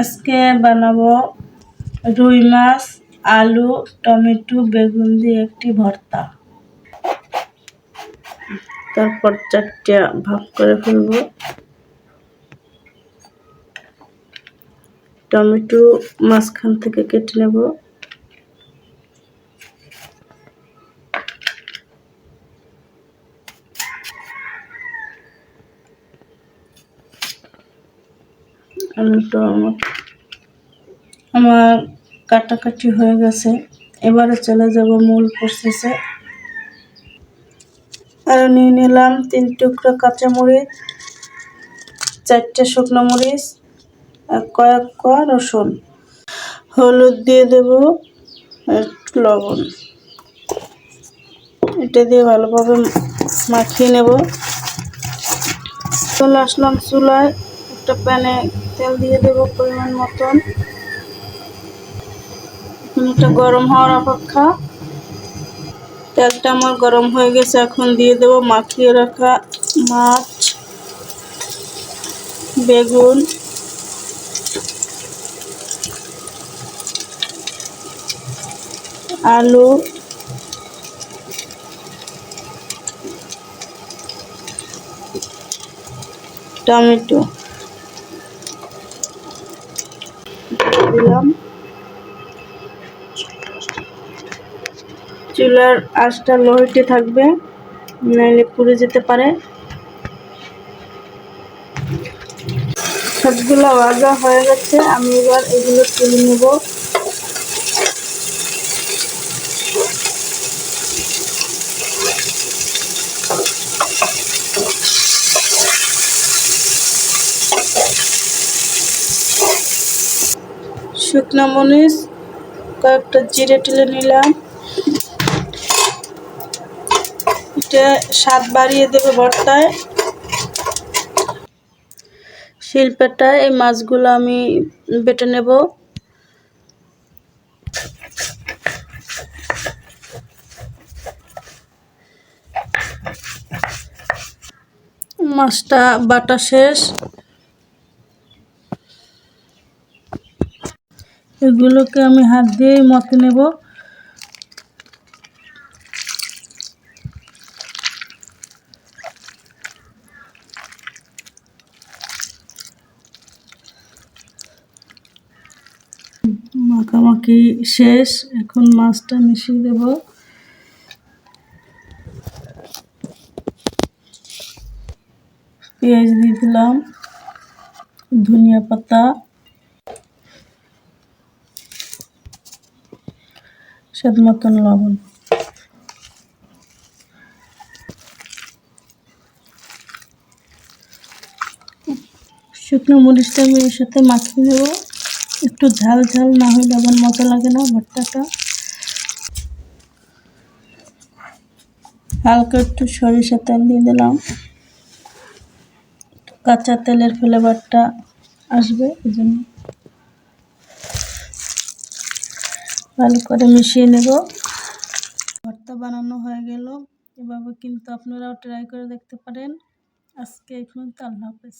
আজকে বানাবো রুই মাছ, আলু, টমেটো, বেগুন দিয়ে একটি ভর্তা। তারপর চারটে ভাগ করে ফেলব। টমেটো মাঝখান থেকে কেটে নেব। আলুটা আমার আমার কাটাকাটি হয়ে গেছে। এবারে চলে যাব মূল প্রসেসে আর নিয়ে নিলাম তিন টুকরো কাঁচামরিচ, চারটে শুকনো মরিচ, আর কয়েক কোয়া রসুন। হলুদ দিয়ে দেব লবণ। এটা দিয়ে ভালোভাবে মাখিয়ে নেব। চলে আসলাম চুলায়। একটা প্যানে তেল দিয়ে দেব পরিমাণ মতন। এটা গরম হওয়ার অপেক্ষা। তেলটা আমার গরম হয়ে গেছে, এখন দিয়ে দেব মাখিয়ে রাখা মাছ, বেগুন। আলু। টমেটো। দিলাম। চুলার আঁচটা লোহিতে থাকবে, নাইলে পুড়ে যেতে পারে। সবগুলো ভাজা হয়ে গেছে, আমি এবার এগুলো তুলে নেব। শুকনো মরিচ, কয়েকটা জিরে টেলে নিলাম। এটা স্বাদ বাড়িয়ে দেবে ভর্তায়। শিল্পেটায় এই মাছগুলো আমি বেটে নেব। মাছটা বাটা শেষ। এগুলোকে আমি হাত দিয়েই মতে নেব। মাখামাখি শেষ, এখন মাছটা মিশিয়ে দেব। পেঁয়াজ দিয়ে দিলাম, ধনিয়া পাতা। স্বাদ মতন লবণ। শুকনো মরিচটা আমি এর সাথে মাখিয়ে দেবো একটু ঝাল ঝাল না হলে আবার মজা লাগে না ভর্তাটা। হালকা একটু সরিষা তেল দিয়ে দিলাম। কাঁচা তেলের ফ্লেভারটা আসবে এই জন্য ভালো করে মিশিয়ে নেব। ভর্তা বানানো হয়ে গেল। এভাবে কিন্তু আপনারাও ট্রাই করে দেখতে পারেন। আজকে এখন আল্লাহ হাফেজ।